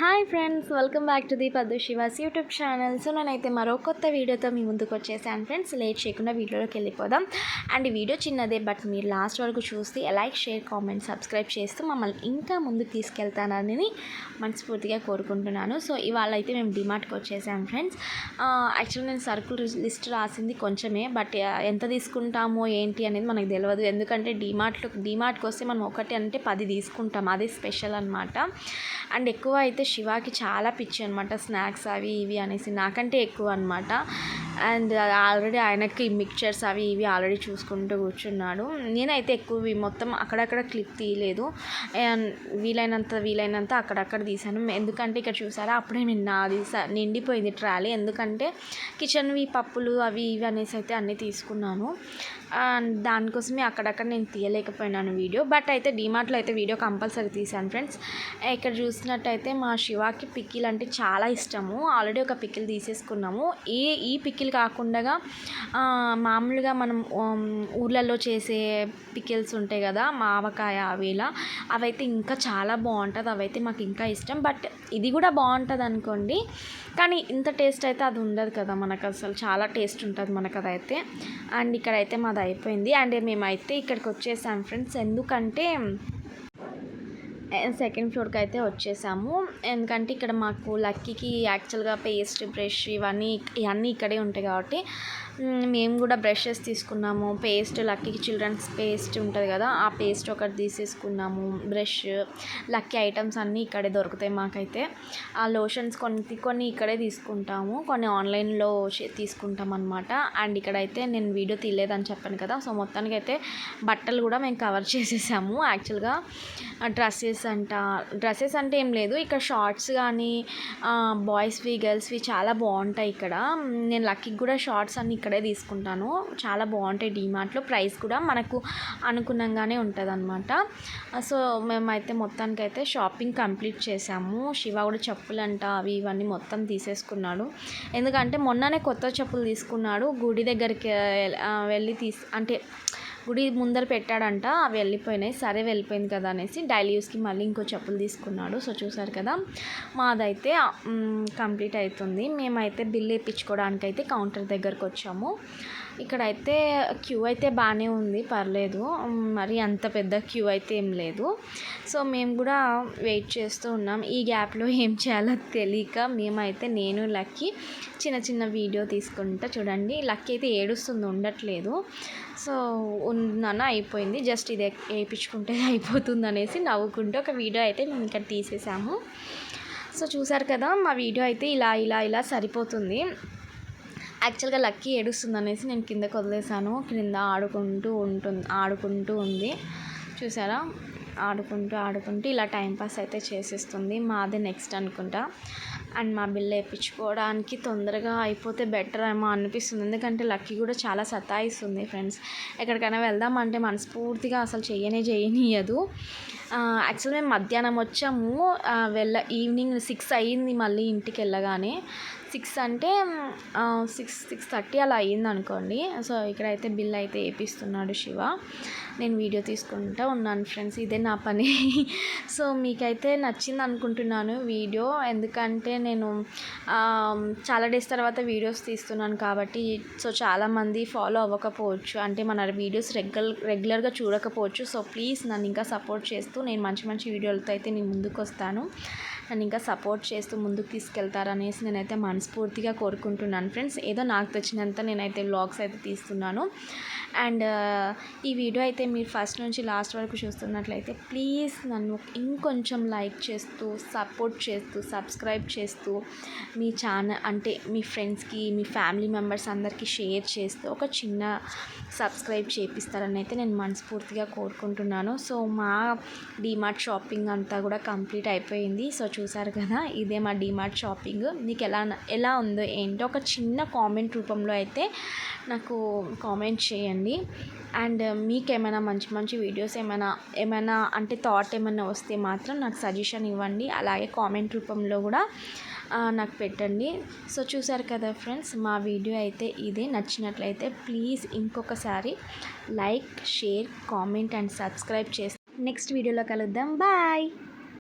Hi friends welcome back to the Paddu Sivas YouTube channel. So నేనైతే మరో కొత్త వీడియోతో మీ ముందుకు వచ్చేసాను ఫ్రెండ్స్. లేట్ చేయకుండా వీడియోలోకి వెళ్ళిపోదాం. అండ్ వీడియో చిన్నదే బట్ మీరు లాస్ట్ వరకు చూస్తే లైక్ షేర్ కామెంట్ సబ్స్క్రైబ్ చేస్తూ మమ్మల్ని ఇంకా ముందుకు తీసుకెళ్తానని మనస్ఫూర్తిగా కోరుకుంటున్నాను. సో ఇవాళ అయితే మేము డిమార్ట్కి వచ్చేసాం ఫ్రెండ్స్. యాక్చువల్లీ నేను సరుకులు లిస్ట్ రాసింది కొంచెమే బట్ ఎంత తీసుకుంటామో ఏంటి అనేది మనకు తెలియదు ఎందుకంటే డిమార్ట్లో డిమార్ట్కి వస్తే మనం ఒకటి అంటే పది తీసుకుంటాం. అదే స్పెషల్ అనమాట అండ్ ఎక్కువ అయితే శివాకి చాలా పిచ్చి అనమాట స్నాక్స్ అవి ఇవి అనేసి నాకంటే ఎక్కువ అనమాట అండ్ ఆల్రెడీ ఆయనకి మిక్చర్స్ అవి ఇవి ఆల్రెడీ చూసుకుంటూ కూర్చున్నాడు. నేనైతే ఎక్కువ మొత్తం అక్కడక్కడ క్లిప్ తీయలేదు. వీలైనంత వీలైనంత అక్కడక్కడ తీసాను ఎందుకంటే ఇక్కడ చూసారా అప్పుడే నిన్న నాది నిండిపోయింది ట్రాలీ. ఎందుకంటే కిచెన్వి పప్పులు అవి ఇవి అనేసి అయితే అన్నీ తీసుకున్నాను. దానికోసమే అక్కడక్కడ నేను తీయలేకపోయినాను వీడియో. బట్ అయితే డిమార్ట్లో అయితే వీడియో కంపల్సరీ తీసాను ఫ్రెండ్స్. ఇక్కడ చూసినట్టయితే మా శివాకి పిక్కిల్ అంటే చాలా ఇష్టము. ఆల్రెడీ ఒక పిక్కిల్ తీసేసుకున్నాము. ఈ ఈ పిక్కిల్ కాకుండా మామూలుగా మనం ఊర్లలో చేసే పికిల్స్ ఉంటాయి కదా మావకాయ అవిలా అవైతే ఇంకా చాలా బాగుంటుంది అవైతే మాకు ఇంకా ఇష్టం. బట్ ఇది కూడా బాగుంటుంది అనుకోండి కానీ ఇంత టేస్ట్ అయితే అది ఉండదు కదా మనకు అసలు. చాలా టేస్ట్ ఉంటుంది మనకు అదైతే. అండ్ ఇక్కడైతే మాది అయిపోయింది. అండ్ మేమైతే ఇక్కడికి వచ్చేసాం ఫ్రెండ్స్. ఎందుకంటే సెకండ్ ఫ్లోర్కి అయితే వచ్చేసాము. ఎందుకంటే ఇక్కడ మాకు లక్కీకి యాక్చువల్గా పేస్ట్ బ్రష్ ఇవన్నీ ఇవన్నీ ఇక్కడే ఉంటాయి కాబట్టి మేము కూడా బ్రషెస్ తీసుకున్నాము. పేస్ట్ లక్కీకి చిల్డ్రన్స్ పేస్ట్ ఉంటుంది కదా ఆ పేస్ట్ ఒకటి తీసేసుకున్నాము. బ్రష్ లక్కీ ఐటమ్స్ అన్నీ ఇక్కడే దొరుకుతాయి మాకైతే. ఆ లోషన్స్ కొన్ని కొన్ని ఇక్కడే తీసుకుంటాము. కొన్ని ఆన్లైన్లో తీసుకుంటాం అనమాట అండ్ ఇక్కడైతే నేను వీడియో తీయలేదని చెప్పాను కదా సో మొత్తానికి అయితే బట్టలు కూడా మేము కవర్ చేసేసాము. యాక్చువల్గా డ్రెస్సెస్ అంట. డ్రెస్సెస్ అంటే ఏం లేదు. ఇక్కడ షార్ట్స్ కానీ బాయ్స్వి గర్ల్స్వి చాలా బాగుంటాయి ఇక్కడ. నేను లక్కీకి కూడా షార్ట్స్ అన్ని ఇక్కడే తీసుకుంటాను. చాలా బాగుంటాయి డీమార్ట్లో. ప్రైస్ కూడా మనకు అనుగుణంగానే ఉంటుంది అనమాట సో మేమైతే మొత్తానికి అయితే షాపింగ్ కంప్లీట్ చేసాము. శివ కూడా చెప్పులంట అవి ఇవన్నీ మొత్తం తీసేసుకున్నాడు. ఎందుకంటే మొన్ననే కొత్త చెప్పులు తీసుకున్నాడు. గుడి దగ్గరికి వెళ్ళి తీసు అంటే గుడి ముందర పెట్టాడంట అవి వెళ్ళిపోయినాయి. సరే వెళ్ళిపోయింది కదా అనేసి డైలీ యూస్కి మళ్ళీ ఇంకో చెప్పులు తీసుకున్నాడు. సో చూసారు కదా మాదైతే కంప్లీట్ అవుతుంది మేమైతే బిల్ వేయించుకోవడానికైతే కౌంటర్ దగ్గరకు వచ్చాము ఇక్కడైతే క్యూ అయితే బాగానే ఉంది పర్లేదు. మరి అంత పెద్ద క్యూ అయితే ఏం లేదు. సో మేము కూడా వెయిట్ చేస్తూ ఉన్నాం. ఈ గ్యాప్లో ఏం చేయాలో తెలియక మేమైతే నేను లక్కీ చిన్న చిన్న వీడియో తీసుకుంటా చూడండి. లక్కీ అయితే ఏడుస్తుంది ఉండట్లేదు. సో ఉన్నాను అయిపోయింది. జస్ట్ ఇది వేయించుకుంటే అయిపోతుంది అనేసి నవ్వుకుంటూ ఒక వీడియో అయితే మేము ఇక్కడ తీసేసాము. సో చూసారు కదా మా వీడియో అయితే ఇలా ఇలా ఇలా సరిపోతుంది. యాక్చువల్గా లక్కీ ఏడుస్తుంది అనేసి నేను కిందకు వదిలేసాను క్రింద ఆడుకుంటూ ఉంటుంది ఆడుకుంటూ ఉంది. చూసారా? ఆడుకుంటూ ఆడుకుంటూ ఇలా టైంపాస్ అయితే చేసేస్తుంది. మాది నెక్స్ట్ అనుకుంటా. అండ్ మా బిల్ వేయించుకోవడానికి తొందరగా అయిపోతే బెటర్ ఏమో అనిపిస్తుంది. ఎందుకంటే లక్కీ కూడా చాలా సతాయిస్తుంది ఫ్రెండ్స్. ఎక్కడికైనా వెళ్దాం అంటే మనస్ఫూర్తిగా అసలు చేయనే చేయనియదు యాక్చువల్ మేము మధ్యాహ్నం వచ్చాము. వెళ్ళ ఈవినింగ్ సిక్స్ అయ్యింది మళ్ళీ ఇంటికి వెళ్ళగానే. సిక్స్ అంటే సిక్స్ సిక్స్ థర్టీ అలా అయ్యింది అనుకోండి సో ఇక్కడైతే బిల్ అయితే వేపిస్తున్నాడు శివ. నేను వీడియో తీసుకుంటూ ఉన్నాను ఫ్రెండ్స్ ఇదే నా పని. సో మీకైతే నచ్చింది అనుకుంటున్నాను వీడియో. ఎందుకంటే నేను చాలా డేస్ తర్వాత వీడియోస్ తీస్తున్నాను కాబట్టి సో చాలామంది ఫాలో అవ్వకపోవచ్చు. అంటే మన వీడియోస్ రెగ్యులర్ రెగ్యులర్గా చూడకపోవచ్చు. సో ప్లీజ్ నన్ను ఇంకా సపోర్ట్ చేస్తూ నేను మంచి మంచి వీడియోలతో అయితే నేను ముందుకు వస్తాను నన్ను ఇంకా సపోర్ట్ చేస్తూ ముందుకు తీసుకెళ్తారనేసి నేనైతే మనస్ఫూర్తిగా కోరుకుంటున్నాను. ఫ్రెండ్స్ ఏదో నాకు తెచ్చినంత నేనైతే వ్లాగ్స్ అయితే తీస్తున్నాను. అండ్ ఈ వీడియో అయితే మీరు ఫస్ట్ నుంచి లాస్ట్ వరకు చూస్తున్నట్లయితే ప్లీజ్ నన్ను ఇంకొంచెం లైక్ చేస్తూ సపోర్ట్ చేస్తూ సబ్స్క్రైబ్ చేస్తూ మీ ఛానల్ అంటే మీ ఫ్రెండ్స్కి మీ ఫ్యామిలీ మెంబర్స్ అందరికీ షేర్ చేస్తూ ఒక చిన్న సబ్స్క్రైబ్ చేపిస్తారని అయితే నేను మనస్ఫూర్తిగా కోరుకుంటున్నాను. సో మా డీమార్ట్ షాపింగ్ అంతా కూడా కంప్లీట్ అయిపోయింది. సో చూసారు కదా ఇదే మా డీమార్ట్ షాపింగ్. మీకు ఎలా ఎలా ఉందో ఏంటో ఒక చిన్న కామెంట్ రూపంలో అయితే నాకు కామెంట్ చేయండి. అండ్ మీకు ఏమైనా మంచి మంచి వీడియోస్ ఏమైనా ఏమైనా అంటే థాట్ ఏమైనా వస్తే మాత్రం నాకు సజెషన్ ఇవ్వండి. అలాగే కామెంట్ రూపంలో కూడా నాకు పెట్టండి. సో చూసారు కదా ఫ్రెండ్స్ మా వీడియో అయితే ఇదే. నచ్చినట్లయితే ప్లీజ్ ఇంకొకసారి like share comment and subscribe చేసి నెక్స్ట్ వీడియోలో కలుద్దాం. బాయ్!